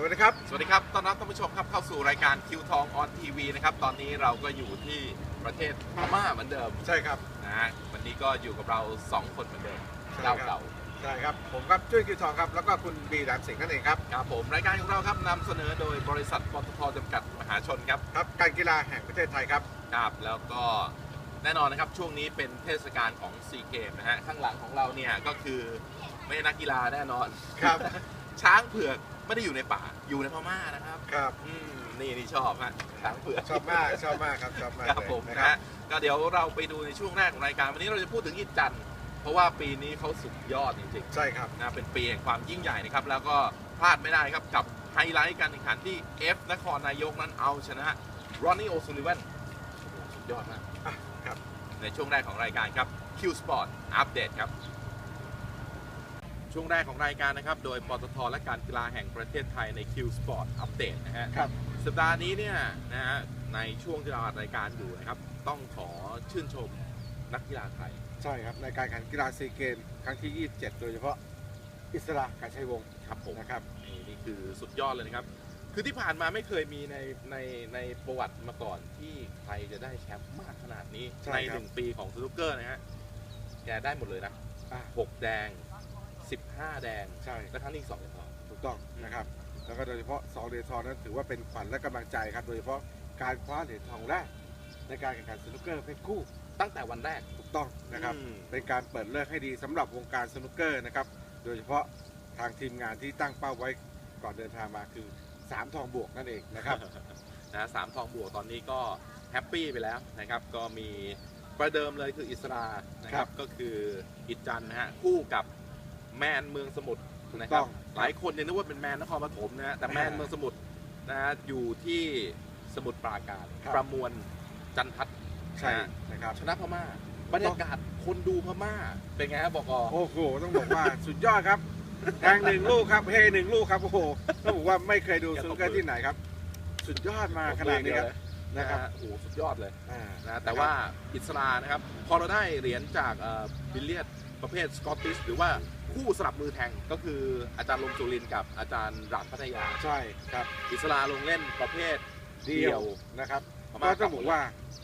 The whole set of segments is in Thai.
สวัสดีครับ สวัสดีครับ ต้อนรับท่านผู้ชมครับเข้าสู่รายการคิวทองออนทีวีนะครับ ตอนนี้เราก็อยู่ที่ประเทศพม่าเหมือนเดิมใช่ครับ นะฮะวันนี้ก็อยู่กับเรา 2 คนเหมือนเดิมใช่เจ้าครับเก่าใช่ครับ ผมครับจุ้ยคิวทองครับแล้วก็คุณบีแหลมสิงห์นั่นเองครับครับผมรายการของเราครับนำเสนอโดยบริษัทปตทจำกัดมหาชนครับ ครับการกีฬาแห่งประเทศไทยครับ ครับแล้วก็แน่นอนนะครับช่วงนี้เป็นเทศกาลของซีเกมนะฮะข้างหลังของเราเนี่ยก็คือไม่ใช่นักกีฬาแน่นอนครับ ช้างเผือกไม่ได้อยู่ในป่าอยู่ในพม่านะครับ ครับ อืมนี่นี่ชอบฮะช้างเผือกชอบมากชอบมากครับชอบมากครับเลยผมนะนะครับฮะก็เดี๋ยวเราไปดูในช่วงแรกของรายการวันนี้เราจะพูดถึงอิจันทร์เพราะว่าปีนี้เขาสุดยอดจริงใช่ครับๆนะเป็นปีแห่งความยิ่งใหญ่นะครับ แล้วก็พลาดไม่ได้ครับกับไฮไลท์การแข่งขันที่ F นครนายกนั้นเอาชนะรอนนี่โอซูลิวันสุดยอดมากอะครับในช่วงแรกของรายการครับ Q Sport อัปเดตครับ ช่วงแรกของรายการนะครับ โดยปตทและการกีฬาแห่งประเทศไทยใน Q Sport อัปเดตนะฮะครับสัปดาห์นี้เนี่ยนะฮะในช่วงที่เราอัดรายการอยู่นะครับ ต้องขอชื่นชมนักกีฬาไทย ใช่ครับในการแข่งขันกีฬาซีเกมครั้งที่ 27 โดยเฉพาะอิสระการชัยวงศ์ครับผมนะครับนี่นี่คือสุดยอดเลยนะครับ คือที่ผ่านมาไม่เคยมีในในในประวัติมาก่อนที่ใครจะได้แชมป์มากขนาดนี้ใช่ในครับ หนึ่งปีของสนุกเกอร์นะฮะแกได้หมดเลยนะอะหกแดง สิบห้าแดงใช่ และทั้งนี้สองเหรียญทองถูกต้องนะครับ แล้วก็โดยเฉพาะ2เหรียญทองนั้นถือว่าเป็นขวัญและกำลังใจครับ โดยเฉพาะการคว้าเหรียญทองแรกในการแข่งขันสนุกเกอร์เพศคู่ตั้งแต่วันแรกถูกต้องนะครับ อืม เป็นการเปิดเลิกให้ดีสำหรับวงการสนุกเกอร์นะครับ โดยเฉพาะทางทีมงานที่ตั้งเป้าไว้ก่อนเดินทางมาคือ3ทองบวกนั่นเองนะครับ นะสามทองบวกตอนนี้ก็แฮปปี้ไปแล้วนะครับก็มีประเดิมเลยคืออิสรานะคครัรับบก็คืออิจจันนะฮะคู่กับ แมนเมืองสมุทรถูกนะคต้รัอบงหลายคนเนี่ยนึกว่าเป็นแมนนครปฐมนะฮะแต่แมนอ่าเมืองสมุทรนะฮะอยู่ที่สมุทรปราการครับ ประมวลจันทัศน์ใช่นะฮะนะครับ ชนะพม่าบรรยากาศคนดูพม่าเป็นไงครับบอกอ โอ้โห ต้องบอกว่า สุดยอดครับแทงหนึ่งลูกครับ เฮหนึ่งลูกครับ โอ้โห ต้องบอกว่าไม่เคยดูสนุกเกอร์ที่ไหนครับ สุดยอดมาขนาดนี้ครับ นะนะคครัรับบโอ้โหสุดยอดเลยอ่านะแต่ว่าอิสรานะครับ พอเราได้เหรียญจากเอ่อบิลเลียดประเภทสกอตติชหรือว่าคู่สลับมือแทงก็คืออาจารย์ลงจุลินทร์กับอาจารย์หลังพัทยา ใช่ครับ อิสราลงเล่นประเภทเดียวนะครับพม่าก็ต้องบอกว่า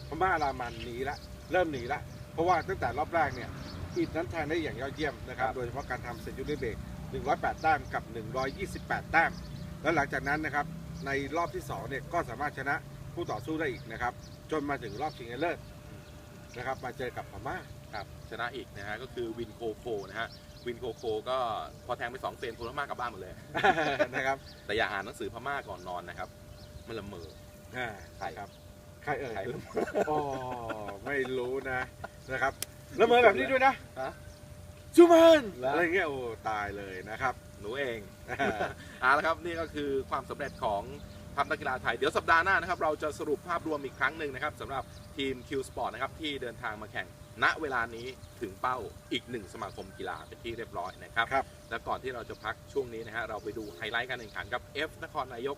พม่ารามันหนีละเริ่มหนีละ เพราะว่าตั้งแต่รอบแรกเนี่ยอิดนั้นแทงได้อย่างยอดเยี่ยมนะครับ โดยเฉพาะการทำเซนจูรี่เบรก108 แต้มกับ 128 แต้ม แล้วหลังจากนั้นนะครับในรอบที่2เนี่ยก็สามารถชนะ คู่ต่อสู้ได้อีกนะครับ จนมาถึงรอบชิงชนะเลิศนะครับ มาเจอกับพม่า ครับชนะอีกนะฮะก็คือวินโคโคนะฮะวินโคโคก็พอแทงไปสองเฟรมโทรพม่ากลับบ้านหมดเลย นะครับแต่อย่าอ่านหนังสือพม่าก่อนนอนนะครับ มันละเมอ อ่าใคร ครับใครเอ่ยใครอ๋อไม่รู้นะนะครับแล้วเมือแบบนี้ด้วยนะฮะซูมันแล้ว อะไรเงี้ยโอ้ตายเลยนะครับ หนูเองเอาละครับนี่ก็คือความสำเร็จของ ทัพนักกีฬาไทย เดี๋ยวสัปดาห์หน้านะครับเราจะสรุปภาพรวมอีกครั้งหนึ่งนะครับสำหรับทีม Q Sport นะครับที่เดินทางมาแข่งณเวลานี้ถึงเป้าอีกหนึ่งสมาคมกีฬาเป็นที่เรียบร้อยนะครับครับและก่อนที่เราจะพักช่วงนี้นะฮะเราไปดูไฮไลท์การแข่งขันครับ F นครนายก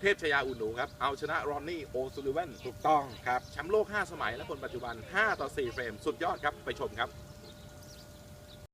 เทพชยาอุ่นหนูครับ เอาชนะรอนนี่โอซูลิเวนถูกต้องครับแชมป์โลก 5 สมัยและคนปัจจุบัน 5 ต่อ 4 เฟรม สุดยอดครับ ไปชมครับ